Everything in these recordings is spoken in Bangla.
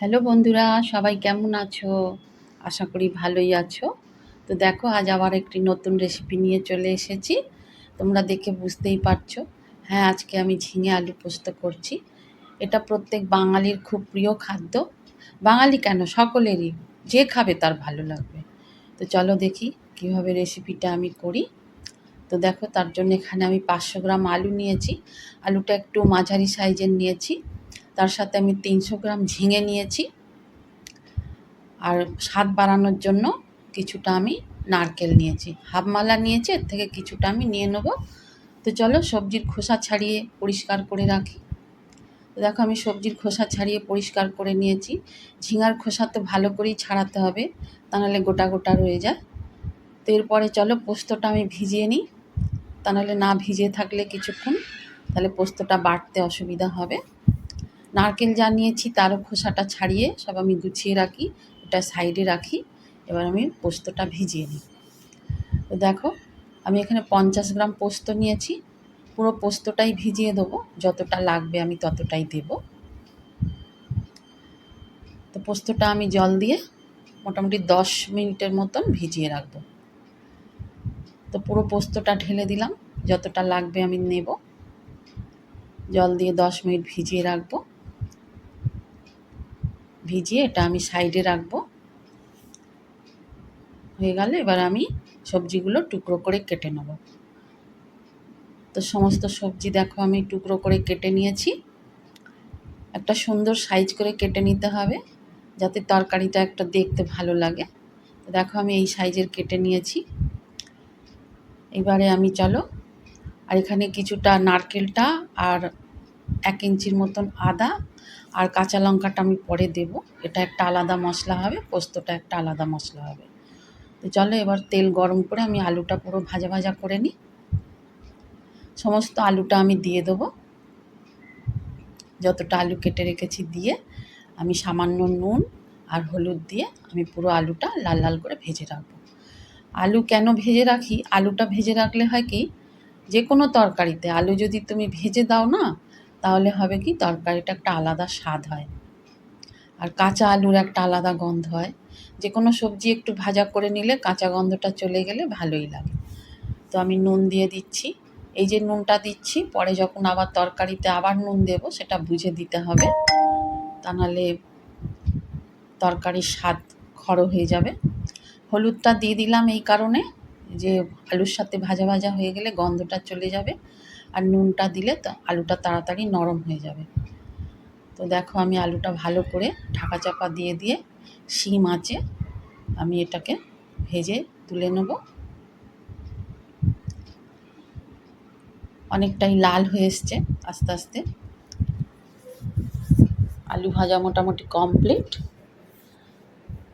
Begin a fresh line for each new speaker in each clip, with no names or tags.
হ্যালো বন্ধুরা, সবাই কেমন আছো? আশা করি ভালোই আছো। তো দেখো, আজ আবার একটি নতুন রেসিপি নিয়ে চলে এসেছি। তোমরা দেখে বুঝতেই পারছ। হ্যাঁ আজকে আমি ঝিঙে আলু পোস্ত করছি। এটা প্রত্যেক বাঙালির খুব প্রিয় খাদ্য। বাঙালি কেন? সকলেরই। যে খাবে তার ভালো লাগবে। তো চলো দেখি কীভাবে রেসিপিটা আমি করি। তো দেখো, তার জন্য এখানে আমি পাঁচশো গ্রাম আলু নিয়েছি। আলুটা একটু মাঝারি সাইজের নিয়েছি। তার সাথে আমি তিনশো গ্রাম ঝিঙে নিয়েছি। আর স্বাদ বাড়ানোর জন্য কিছুটা আমি নারকেল নিয়েছি। হাফ মালা নিয়েছি, এর থেকে কিছুটা আমি নিয়ে নেব। তো চলো সবজির খোসা ছাড়িয়ে পরিষ্কার করে রাখি। দেখো আমি সবজির খোসা ছাড়িয়ে পরিষ্কার করে নিয়েছি। ঝিঙার খোসা তো ভালো করেই ছাড়াতে হবে, তা নাহলে গোটা গোটা রয়ে যায়। তো এরপরে চলো পোস্তটা আমি ভিজিয়ে নিই। তা নাহলে না ভিজিয়ে থাকলে কিছুক্ষণ, তাহলে পোস্তটা বাটতে অসুবিধা হবে। নারকেল যা নিয়েছি তারও খোসাটা ছাড়িয়ে সব আমি গুছিয়ে রাখি, ওটা সাইডে রাখি, এবার আমি পোস্তটা ভিজিয়ে নিই। তো দেখো, আমি এখানে পঞ্চাশ গ্রাম পোস্ত নিয়েছি, পুরো পোস্তটাই ভিজিয়ে দেবো, যতটা লাগবে আমি ততটাই দেব। তো পোস্তটা আমি জল দিয়ে মোটামুটি দশ মিনিটের মতন ভিজিয়ে রাখব। তো পুরো পোস্তটা ঢেলে দিলাম, যতটা লাগবে আমি নেব। জল দিয়ে দশ মিনিট ভিজিয়ে রাখব। ভিজিয়ে এটা আমি সাইডে রাখব। হয়ে গেলে এবার আমি সবজিগুলো টুকরো করে কেটে নেব। তো সমস্ত সবজি দেখো আমি টুকরো করে কেটে নিয়েছি। একটা সুন্দর সাইজ করে কেটে নিতে হবে যাতে তরকারিটা একটা দেখতে ভালো লাগে। দেখো আমি এই সাইজের কেটে নিয়েছি। এবারে আমি চলো, আর এখানে কিছুটা নারকেলটা আর এক ইঞ্চির মতন আদা আর কাঁচা লঙ্কাটা আমি পরে দেব। এটা একটা আলাদা মশলা হবে, পোস্তটা একটা আলাদা মশলা হবে। তো চলো এবার তেল গরম করে আমি আলুটা পুরো ভাজা ভাজা করে নিই। সমস্ত আলুটা আমি দিয়ে দেবো। যতটা আলু কেটে রেখেছি দিয়ে আমি সামান্য নুন আর হলুদ দিয়ে আমি পুরো আলুটা লাল লাল করে ভেজে রাখব। আলু কেন ভেজে রাখি? আলুটা ভেজে রাখলে হয় কি? যে কোনো তরকারিতে আলু যদি তুমি ভেজে দাও না তাহলে হবে কি? তরকারিটা একটা আলাদা স্বাদ হয়। আর কাঁচা আলুর একটা আলাদা গন্ধ হয়। যে কোনো সবজি একটু ভাজা করে নিলে কাঁচা গন্ধটা চলে গেলে ভালোই লাগে। তো আমি নুন দিয়ে দিচ্ছি। এই যে নুনটা দিচ্ছি, পরে যখন আবার তরকারিতে আবার নুন দেব, সেটা বুঝে দিতে হবে। তা নাহলে তরকারির স্বাদ খড়ো হয়ে যাবে। হলুদটা দিয়ে দিলাম এই কারণে। যে আলুর সাথে ভাজা ভাজা হয়ে গেলে গন্ধটা চলে যাবে আর নুনটা দিলে তো আলুটা তাড়াতাড়ি নরম হয়ে যাবে। তো দেখো আমি আলুটা ভালো করে ঢাকা চাপা দিয়ে দিয়ে শিম আছে আমি এটাকে ভেজে তুলে নেব। অনেকটাই লাল হয়ে এসছে আস্তে আস্তে। আলু ভাজা মোটামুটি কমপ্লিট।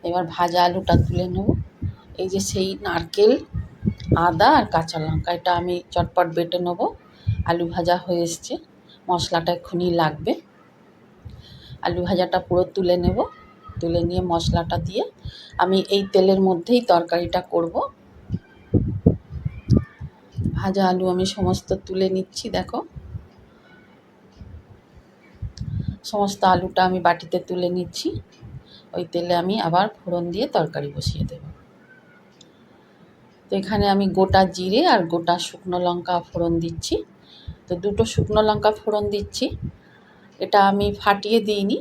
এবার ভাজা আলুটা তুলে নেব। এই যে সেই নারকেল আদা আর কাঁচা লঙ্কা। এটা আমি চটপট বেটে নেব। আলু ভাজা হয়ে এসছে। মশলাটা এক্ষুনি লাগবে। আলু ভাজাটা পুরো তুলে নেব। তুলে নিয়ে মশলাটা দিয়ে আমি এই তেলের মধ্যেই তরকারিটা করব। ভাজা আলু আমি সমস্ত তুলে নিচ্ছি, দেখো। সমস্ত আলুটা আমি বাটিতে তুলে নিচ্ছি। ওই তেলে আমি আবার ফোড়ন দিয়ে তরকারি বসিয়ে দেব। তো এখানে আমি গোটা জিরে আর গোটা শুকনো লঙ্কা ফোড়ন দিচ্ছি। তো দুটো শুকনো লঙ্কা ফোড়ন দিচ্ছি। এটা আমি ফাটিয়ে দিইনি,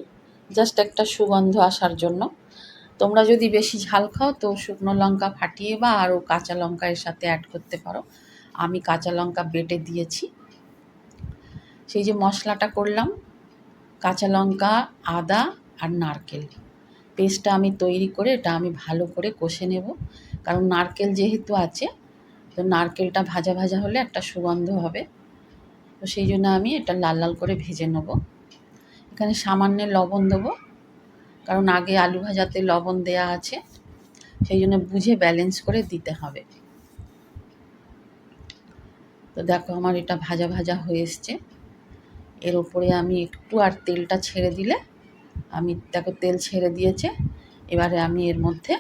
জাস্ট একটা সুগন্ধ আসার জন্য। তোমরা যদি বেশি ঝাল খাও তো শুকনো লঙ্কা ফাটিয়ে বা আরও কাঁচা লঙ্কা এর সাথে অ্যাড করতে পারো। আমি কাঁচা লঙ্কা বেটে দিয়েছি। সেই যে মশলাটা করলাম, কাঁচা লঙ্কা, আদা আর নারকেল। পেস্টটা আমি তৈরি করে এটা আমি ভালো করে কষে নেব। কারণ নারকেল যেহেতু আছে, তো নারকেলটা ভাজা ভাজা হলে একটা সুগন্ধ হবে। তো সেই জন্য আমি এটা লাল লাল করে ভেজে নেব। এখানে সামান্য লবণ দেবো, কারণ আগে আলু ভাজাতে লবণ দেয়া আছে, সেই জন্য বুঝে ব্যালেন্স করে দিতে হবে। তো দেখো আমার এটা ভাজা ভাজা হয়ে এসছে। এর ওপরে আমি একটু আর তেলটা ছেড়ে দিলে, আমি দেখো তেল ছেড়ে দিয়েছে, এবারে আমি এর মধ্যে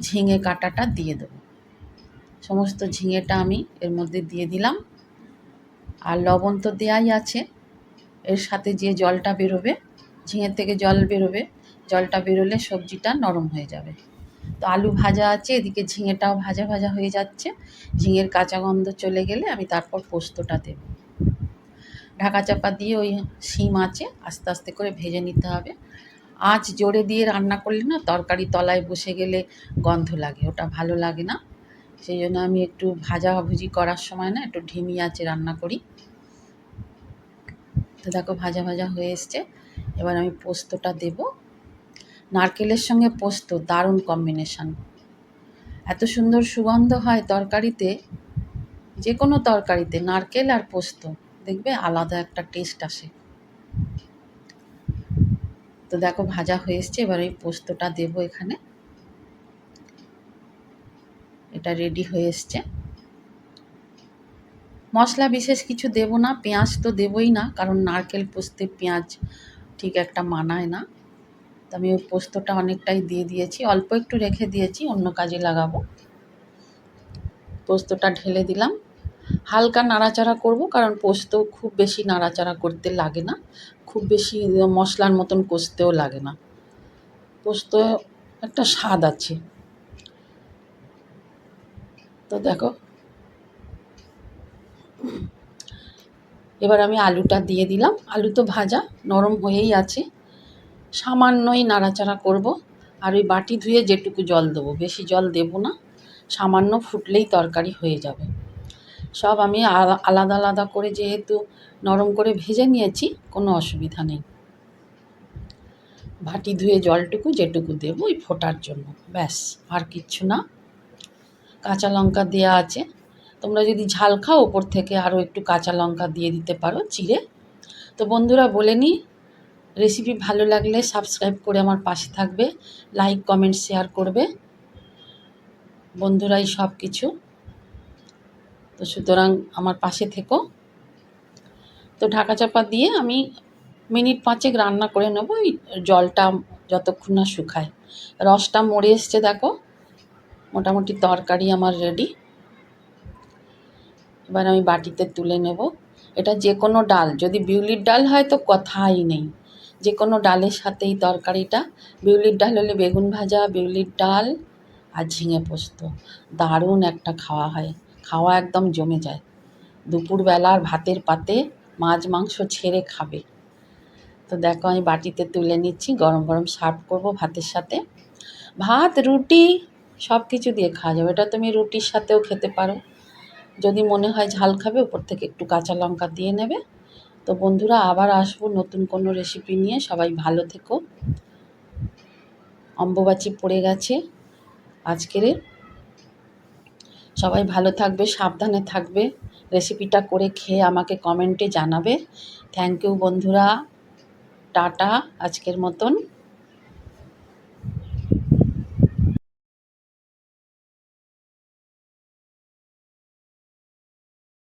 ঝিঙে কাটাটা দিয়ে দেবো। সমস্ত ঝিঙেটা আমি এর মধ্যে দিয়ে দিলাম। আর লবণ তো দেয়াই আছে। এর সাথে যে জলটা বেরোবে ঝিঙের থেকে জল বেরোবে, জলটা বেরোলে সবজিটা নরম হয়ে যাবে। তো আলু ভাজা আছে, এদিকে ঝিঙেটাও ভাজা ভাজা হয়ে যাচ্ছে। ঝিঙের কাঁচা গন্ধ চলে গেলে আমি তারপর পোস্তটা দেব। ঢাকা চাপা দিয়ে ওই শিম আছে, আস্তে আস্তে করে ভেজে নিতে হবে। আঁচ জোরে দিয়ে রান্না করলে না তরকারি তলায় বসে গেলে গন্ধ লাগে, ওটা ভালো লাগে না। সেই জন্য আমি একটু ভাজাভুজি করার সময় না একটু ঢিমি আছে রান্না করি। তো দেখো ভাজা ভাজা হয়ে এসছে, এবার আমি পোস্তটা দেব। নারকেলের সঙ্গে পোস্ত, দারুণ কম্বিনেশান এত সুন্দর সুগন্ধ হয় তরকারিতে যে কোনো তরকারিতে, নারকেল আর পোস্ত, দেখবে আলাদা একটা টেস্ট আসে। তো দেখো ভাজা হয়ে এসছে, এবার ওই পোস্তটা দেবো এখানে। এটা রেডি হয়ে এসছে। মশলা বিশেষ কিছু দেব না, পেঁয়াজ তো দেবই না, কারণ নারকেল পোস্তে পেঁয়াজ ঠিক একটা মানায় না। তো আমি ওই পোস্তটা অনেকটাই দিয়ে দিয়েছি, অল্প একটু রেখে দিয়েছি, অন্য কাজে লাগাবো। পোস্তটা ঢেলে দিলাম। হালকা নাড়াচাড়া করব, কারণ পোস্ত খুব বেশি নাড়াচাড়া করতে লাগে না। খুব বেশি মশলার মতন কষতেও লাগে না। পোস্ত একটা স্বাদ আছে। তো দেখো। এবার আমি আলুটা দিয়ে দিলাম। আলু তো ভাজা, নরম হয়েই আছে। সামান্যই নাড়াচাড়া করব। আর ওই বাটি ধুয়ে যেটুকু জল দেবো, বেশি জল দেব না। সামান্য ফুটলেই তরকারি হয়ে যাবে। সব আমি আলাদা আলাদা করে যেহেতু নরম করে ভেজে নিয়েছি, কোনো অসুবিধা নেই। ভাটি ধুয়ে জলটুকু যেটুকু দেবো ওই ফোটার জন্য, ব্যাস, আর কিচ্ছু না। কাঁচা লঙ্কা দেওয়া আছে। তোমরা যদি ঝাল খাও, ওপর থেকে আরও একটু কাঁচা লঙ্কা দিয়ে দিতে পারো চিড়ে। তো বন্ধুরা, বলে নিই, রেসিপি ভালো লাগলে সাবস্ক্রাইব করে আমার পাশে থাকবে, লাইক, কমেন্ট, শেয়ার করবে। বন্ধুরাই সব কিছু তো সুতরাং আমার পাশে থেকো। তো ঢাকা চাপা দিয়ে আমি মিনিট পাঁচেক রান্না করে নেব, ওই জলটা যতক্ষণ না শুকায়। রসটা মরে এসছে, দেখো। মোটামুটি তরকারি আমার রেডি এবার আমি বাটিতে তুলে নেব। এটা যে কোনো ডাল, যদি বিউলির ডাল হয় তো কথাই নেই। যে কোনো ডালের সাথে এই তরকারিটা, বিউলির ডাল হলে বেগুন ভাজা, বিউলির ডাল আর ঝিঙে পোস্ত। দারুণ একটা খাওয়া হয়। খাওয়া একদম জমে যায়। দুপুরবেলার ভাতের পাতে মাছ, মাংস ছেড়ে খাবে। তো দেখো আমি বাটিতে তুলে নিচ্ছি, গরম গরম সার্ভ করব ভাতের সাথে। ভাত, রুটি সব কিছু দিয়ে খাওয়া যাবে। এটা তুমি রুটির সাথেও খেতে পারো। যদি মনে হয় ঝাল খাবে, উপর থেকে একটু কাঁচা লঙ্কা দিয়ে নেবে। তো বন্ধুরা, আবার আসব নতুন কোনো রেসিপি নিয়ে। সবাই ভালো থেকো। অম্বুবাচি পড়ে গেছে। আজকের সবাই ভালো থাকবে, সাবধানে থাকবে। রেসিপিটা করে খেয়ে আমাকে কমেন্টে জানাবে। থ্যাংক ইউ বন্ধুরা। টাটা, আজকের মতন।